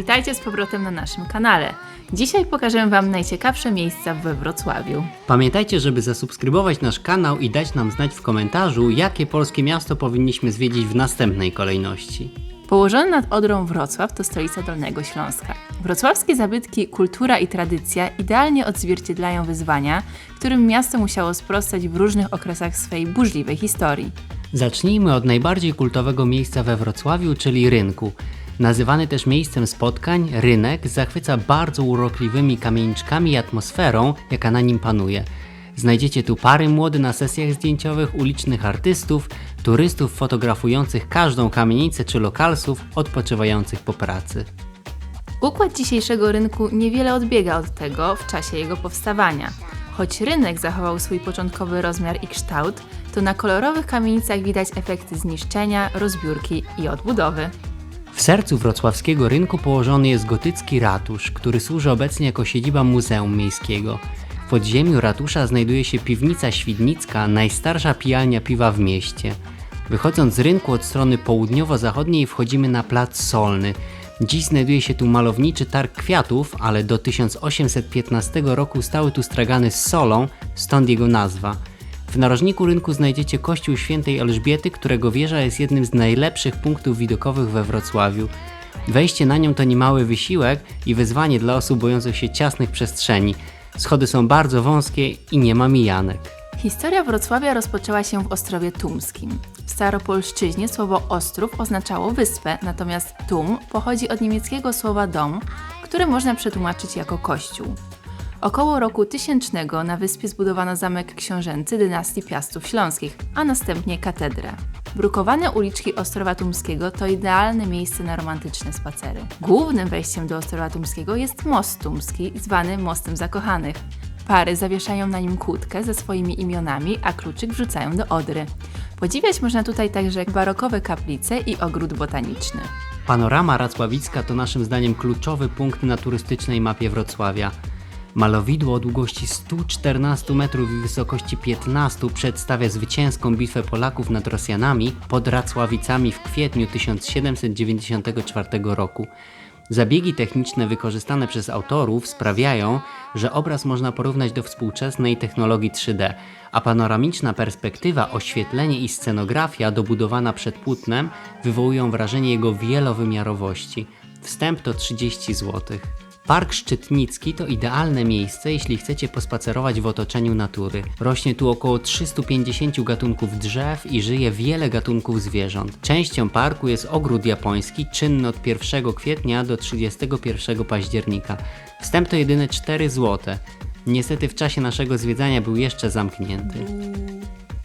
Witajcie z powrotem na naszym kanale. Dzisiaj pokażemy Wam najciekawsze miejsca we Wrocławiu. Pamiętajcie, żeby zasubskrybować nasz kanał i dać nam znać w komentarzu, jakie polskie miasto powinniśmy zwiedzić w następnej kolejności. Położony nad Odrą Wrocław to stolica Dolnego Śląska. Wrocławskie zabytki, kultura i tradycja idealnie odzwierciedlają wyzwania, którym miasto musiało sprostać w różnych okresach swej burzliwej historii. Zacznijmy od najbardziej kultowego miejsca we Wrocławiu, czyli rynku. Nazywany też miejscem spotkań, rynek zachwyca bardzo urokliwymi kamieniczkami i atmosferą, jaka na nim panuje. Znajdziecie tu pary młode na sesjach zdjęciowych, ulicznych artystów, turystów fotografujących każdą kamienicę czy lokalsów odpoczywających po pracy. Układ dzisiejszego rynku niewiele odbiega od tego w czasie jego powstawania. Choć rynek zachował swój początkowy rozmiar i kształt, to na kolorowych kamienicach widać efekty zniszczenia, rozbiórki i odbudowy. W sercu wrocławskiego rynku położony jest gotycki ratusz, który służy obecnie jako siedziba Muzeum Miejskiego. W podziemiu ratusza znajduje się piwnica świdnicka, najstarsza pijalnia piwa w mieście. Wychodząc z rynku od strony południowo-zachodniej wchodzimy na plac Solny. Dziś znajduje się tu malowniczy targ kwiatów, ale do 1815 roku stały tu stragany z solą, stąd jego nazwa. W narożniku rynku znajdziecie kościół świętej Elżbiety, którego wieża jest jednym z najlepszych punktów widokowych we Wrocławiu. Wejście na nią to niemały wysiłek i wyzwanie dla osób bojących się ciasnych przestrzeni. Schody są bardzo wąskie i nie ma mijanek. Historia Wrocławia rozpoczęła się w Ostrowie Tumskim. W staropolszczyźnie słowo ostrów oznaczało wyspę, natomiast tum pochodzi od niemieckiego słowa dom, które można przetłumaczyć jako kościół. Około roku 1000 na wyspie zbudowano zamek książęcy dynastii Piastów Śląskich, a następnie katedrę. Brukowane uliczki Ostrowa Tumskiego to idealne miejsce na romantyczne spacery. Głównym wejściem do Ostrowa Tumskiego jest most tumski, zwany Mostem Zakochanych. Pary zawieszają na nim kłódkę ze swoimi imionami, a kluczyk wrzucają do Odry. Podziwiać można tutaj także barokowe kaplice i ogród botaniczny. Panorama Racławicka to naszym zdaniem kluczowy punkt na turystycznej mapie Wrocławia. Malowidło o długości 114 metrów i wysokości 15 przedstawia zwycięską bitwę Polaków nad Rosjanami pod Racławicami w kwietniu 1794 roku. Zabiegi techniczne wykorzystane przez autorów sprawiają, że obraz można porównać do współczesnej technologii 3D, a panoramiczna perspektywa, oświetlenie i scenografia dobudowana przed płótnem wywołują wrażenie jego wielowymiarowości. Wstęp to 30 zł. Park Szczytnicki to idealne miejsce, jeśli chcecie pospacerować w otoczeniu natury. Rośnie tu około 350 gatunków drzew i żyje wiele gatunków zwierząt. Częścią parku jest ogród japoński, czynny od 1 kwietnia do 31 października. Wstęp to jedyne 4 zł. Niestety w czasie naszego zwiedzania był jeszcze zamknięty.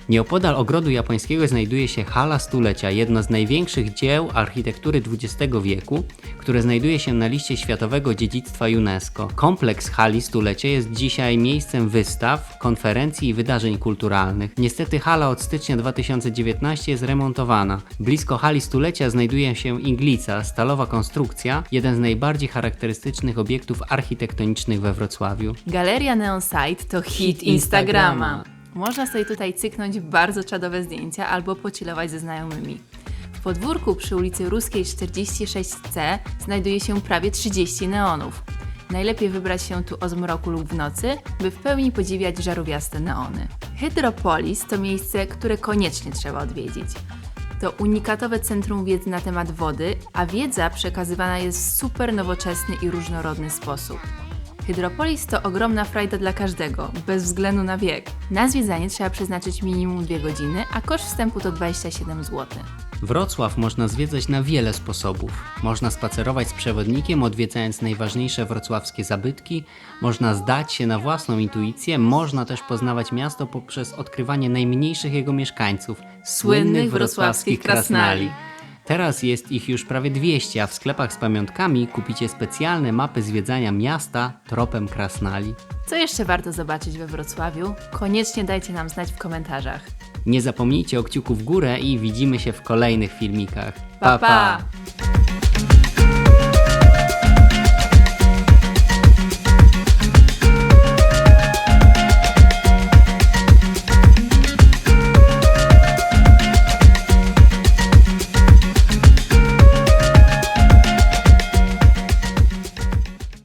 Nieopodal ogrodu japońskiego znajduje się Hala Stulecia, jedno z największych dzieł architektury XX wieku, które znajduje się na liście Światowego Dziedzictwa UNESCO. Kompleks Hali Stulecia jest dzisiaj miejscem wystaw, konferencji i wydarzeń kulturalnych. Niestety hala od stycznia 2019 jest remontowana. Blisko Hali Stulecia znajduje się iglica, stalowa konstrukcja, jeden z najbardziej charakterystycznych obiektów architektonicznych we Wrocławiu. Galeria Neon Site to hit Instagrama. Można sobie tutaj cyknąć bardzo czadowe zdjęcia albo pocilować ze znajomymi. W podwórku przy ulicy Ruskiej 46C znajduje się prawie 30 neonów. Najlepiej wybrać się tu o zmroku lub w nocy, by w pełni podziwiać żarówiaste neony. Hydropolis to miejsce, które koniecznie trzeba odwiedzić. To unikatowe centrum wiedzy na temat wody, a wiedza przekazywana jest w super nowoczesny i różnorodny sposób. Hydropolis to ogromna frajda dla każdego, bez względu na wiek. Na zwiedzanie trzeba przeznaczyć minimum 2 godziny, a koszt wstępu to 27 zł. Wrocław można zwiedzać na wiele sposobów. Można spacerować z przewodnikiem, odwiedzając najważniejsze wrocławskie zabytki, można zdać się na własną intuicję, można też poznawać miasto poprzez odkrywanie najmniejszych jego mieszkańców, Słynnych wrocławskich krasnali. Teraz jest ich już prawie 200, a w sklepach z pamiątkami kupicie specjalne mapy zwiedzania miasta tropem krasnali. Co jeszcze warto zobaczyć we Wrocławiu? Koniecznie dajcie nam znać w komentarzach. Nie zapomnijcie o kciuku w górę i widzimy się w kolejnych filmikach. Pa, pa!